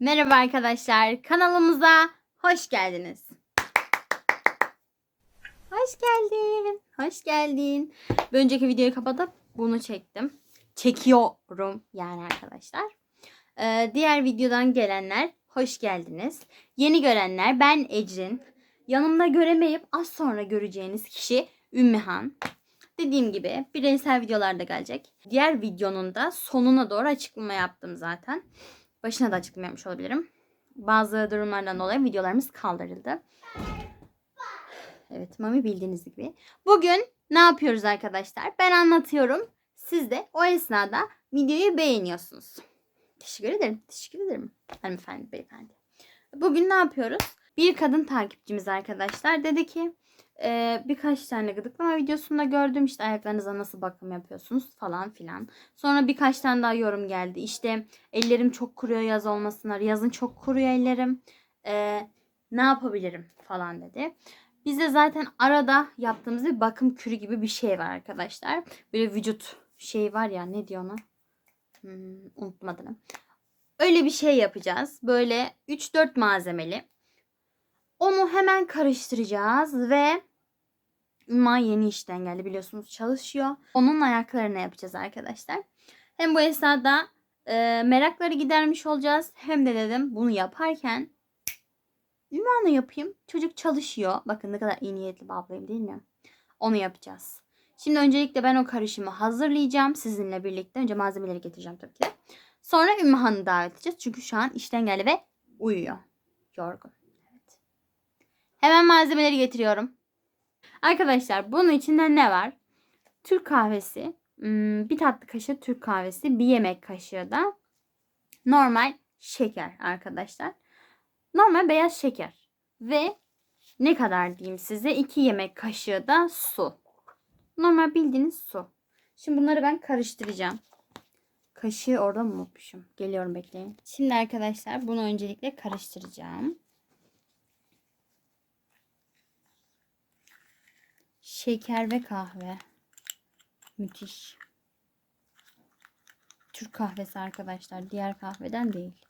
Merhaba arkadaşlar. Kanalımıza hoş geldiniz. Hoş geldin. Hoş geldin. Bir önceki videoyu kapatıp bunu çektim. Çekiyorum yani arkadaşlar. Ee, diğer videodan gelenler hoş geldiniz. Yeni görenler ben Ecrin. Yanımda göremeyip az sonra göreceğiniz kişi Ümmühan. Dediğim gibi bireysel videolarda gelecek. Diğer videonun da sonuna doğru açıklama yaptım zaten. Başına da açıklama yapmış olabilirim. Bazı durumlardan dolayı videolarımız kaldırıldı. Evet Mami bildiğiniz gibi. Bugün ne yapıyoruz arkadaşlar? Ben anlatıyorum. Siz de o esnada videoyu beğeniyorsunuz. Teşekkür ederim. Teşekkür ederim. Hanımefendi, beyefendi. Bugün ne yapıyoruz? Bir kadın takipçimiz arkadaşlar dedi ki e, birkaç tane gıdıklama videosunda gördüm işte ayaklarınıza nasıl bakım yapıyorsunuz falan filan. Sonra birkaç tane daha yorum geldi. İşte ellerim çok kuruyor yaz olmasınlar. Yazın çok kuruyor ellerim. E, ne yapabilirim falan dedi. Bizde zaten arada yaptığımız bir bakım kürü gibi bir şey var arkadaşlar. Böyle vücut şey var ya ne diyor ona? Hmm, unuttum adını. Öyle bir şey yapacağız. Böyle 3-4 malzemeli. Onu hemen karıştıracağız ve Ümman yeni işten geldi biliyorsunuz çalışıyor. Onun ayaklarını yapacağız arkadaşlar. Hem bu esnada e, merakları gidermiş olacağız. Hem de dedim bunu yaparken Ümman'la yapayım. Çocuk çalışıyor. Bakın ne kadar iyi niyetli bir ablayım değil mi? Onu yapacağız. Şimdi öncelikle ben o karışımı hazırlayacağım sizinle birlikte. Önce malzemeleri getireceğim tabii ki. Sonra Ümmühan'ı davet edeceğiz. Çünkü şu an işten geldi ve uyuyor. Yorgun. Evet. Hemen malzemeleri getiriyorum. Arkadaşlar bunun içinde ne var? Türk kahvesi, hmm, bir tatlı kaşığı Türk kahvesi, bir yemek kaşığı da normal şeker arkadaşlar. Normal beyaz şeker ve ne kadar diyeyim size 2 yemek kaşığı da su. Normal bildiğiniz su. Şimdi bunları ben karıştıracağım. Kaşığı orada mı unutmuşum? Geliyorum bekleyin. Şimdi arkadaşlar bunu öncelikle karıştıracağım. Şeker ve kahve. Müthiş. Türk kahvesi arkadaşlar. Diğer kahveden değil.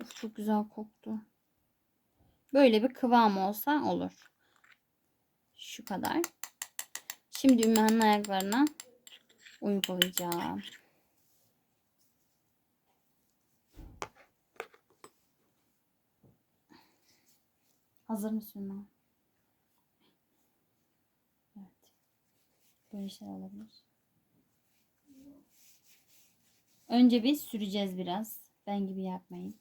Of, çok güzel koktu. Böyle bir kıvam olsa olur. Şu kadar. Şimdi Ümmühan'ın ayaklarına uygulayacağım. Hazır mısın Ümmühan? Evet. Böyle şeyler olabilir. Önce bir süreceğiz biraz. Ben gibi yapmayın.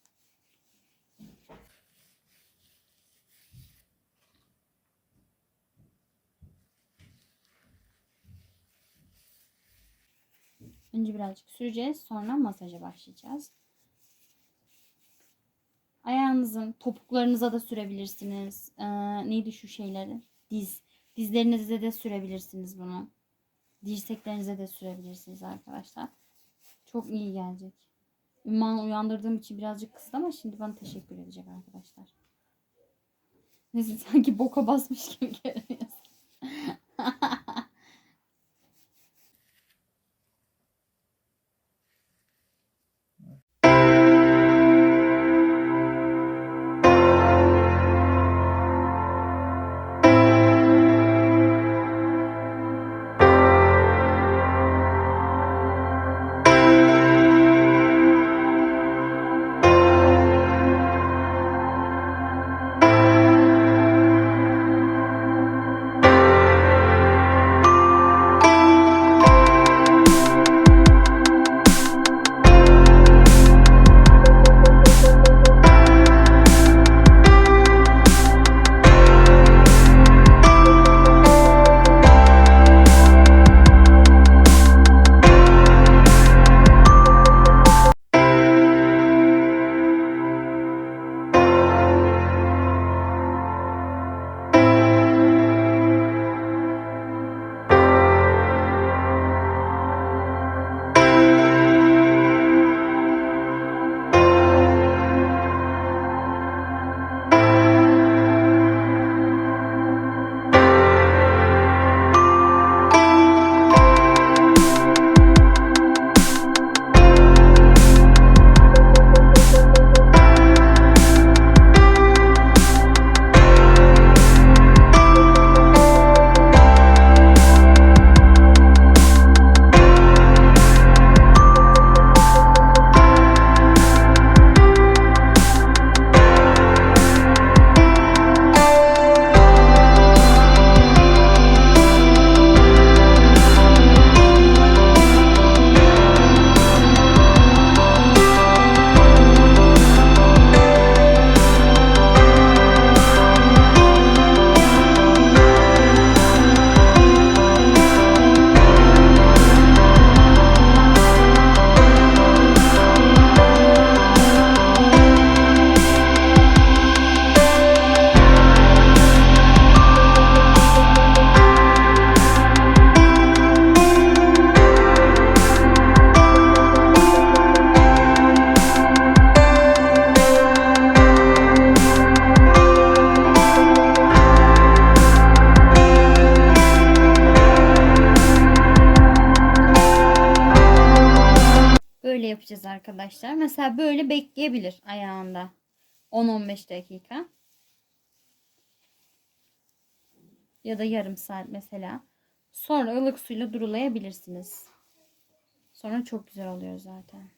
Önce birazcık süreceğiz. Sonra masaja başlayacağız. Ayağınızın topuklarınıza da sürebilirsiniz. Ee, neydi şu şeyleri? Diz. Dizlerinize de sürebilirsiniz bunu. Dirseklerinize de sürebilirsiniz arkadaşlar. Çok iyi gelecek. Ümman'ı uyandırdığım için birazcık kızdı ama şimdi bana teşekkür edecek arkadaşlar. Neyse sanki boka basmış gibi görünüyorsun. arkadaşlar. Mesela böyle bekleyebilir ayağında. 10-15 dakika. Ya da yarım saat mesela. Sonra ılık suyla durulayabilirsiniz. Sonra çok güzel oluyor zaten.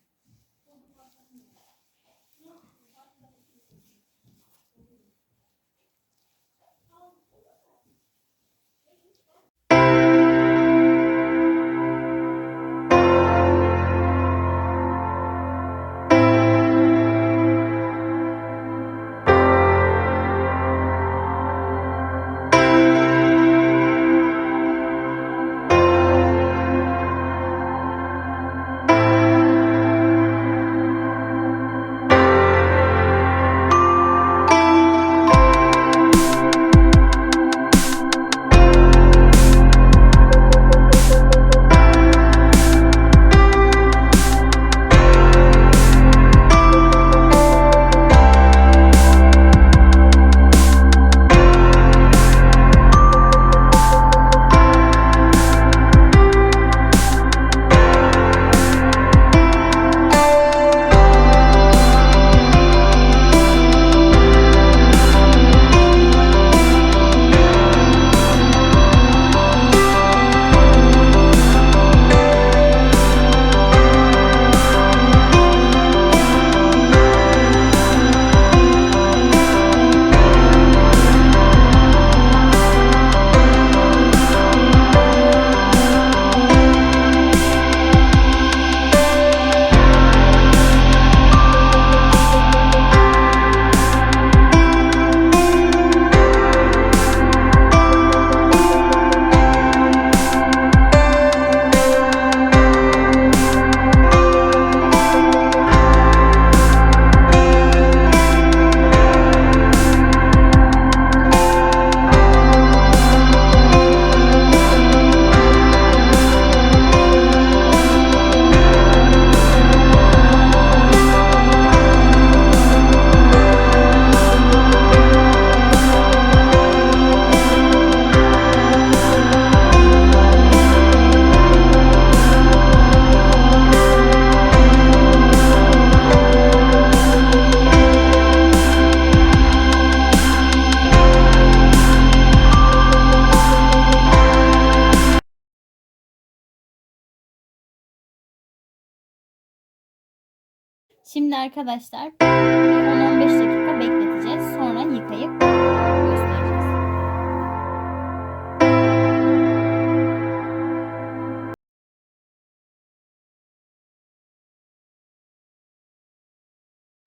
Şimdi arkadaşlar bir 10-15 dakika bekleteceğiz. Sonra yıkayıp göstereceğiz.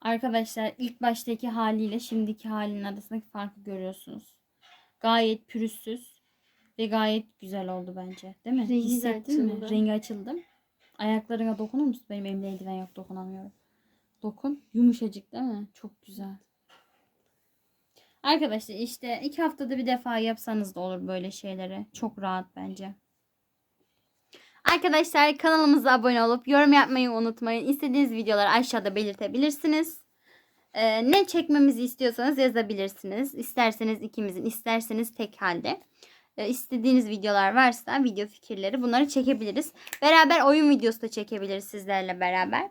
Arkadaşlar ilk baştaki haliyle şimdiki halinin arasındaki farkı görüyorsunuz. Gayet pürüzsüz ve gayet güzel oldu bence. Değil mi? Rengi Hissettin mi? açıldı. Rengi açıldı. Ayaklarına dokunur musun? Benim elimde eldiven yok dokunamıyorum. Dokun. Yumuşacık değil mi? Çok güzel. Arkadaşlar işte iki haftada bir defa yapsanız da olur böyle şeyleri. Çok rahat bence. Arkadaşlar kanalımıza abone olup yorum yapmayı unutmayın. İstediğiniz videoları aşağıda belirtebilirsiniz. Ee, ne çekmemizi istiyorsanız yazabilirsiniz. İsterseniz ikimizin, isterseniz tek halde. Ee, istediğiniz videolar varsa video fikirleri bunları çekebiliriz. Beraber oyun videosu da çekebiliriz sizlerle beraber.